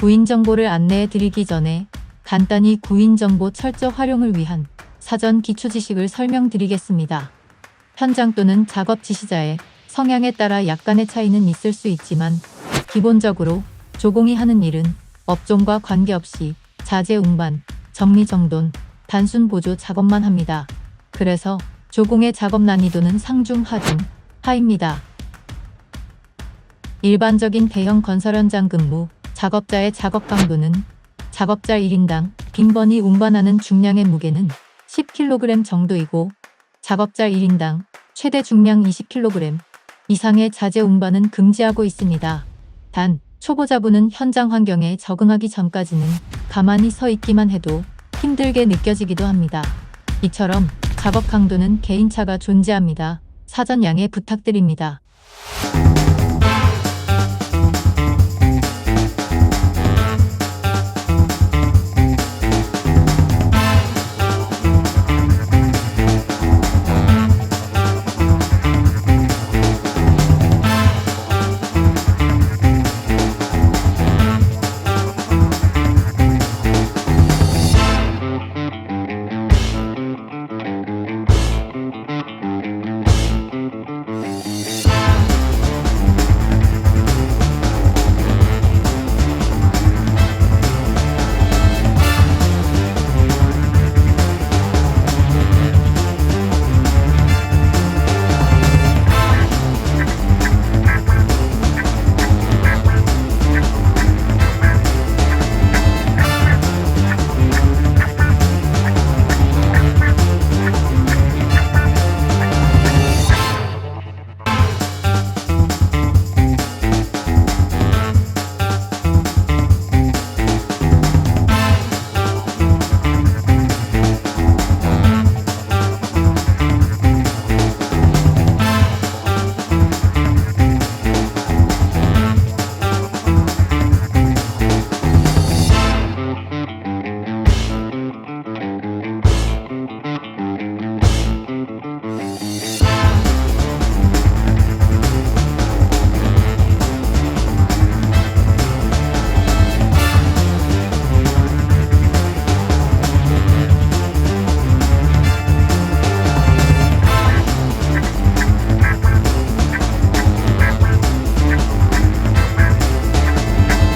구인 정보를 안내해 드리기 전에 간단히 구인 정보 철저 활용을 위한 사전 기초 지식을 설명드리겠습니다. 현장 또는 작업 지시자의 성향에 따라 약간의 차이는 있을 수 있지만 기본적으로 조공이 하는 일은 업종과 관계없이 자재 운반, 정리 정돈, 단순 보조 작업만 합니다. 그래서 조공의 작업 난이도는 상중 하중 하입니다. 일반적인 대형 건설 현장 근무, 작업자의 작업 강도는 작업자 1인당 빈번히 운반하는 중량의 무게는 10kg 정도이고 작업자 1인당 최대 중량 20kg 이상의 자재 운반은 금지하고 있습니다. 단, 초보자분은 현장 환경에 적응하기 전까지는 가만히 서 있기만 해도 힘들게 느껴지기도 합니다. 이처럼 작업 강도는 개인차가 존재합니다. 사전 양해 부탁드립니다.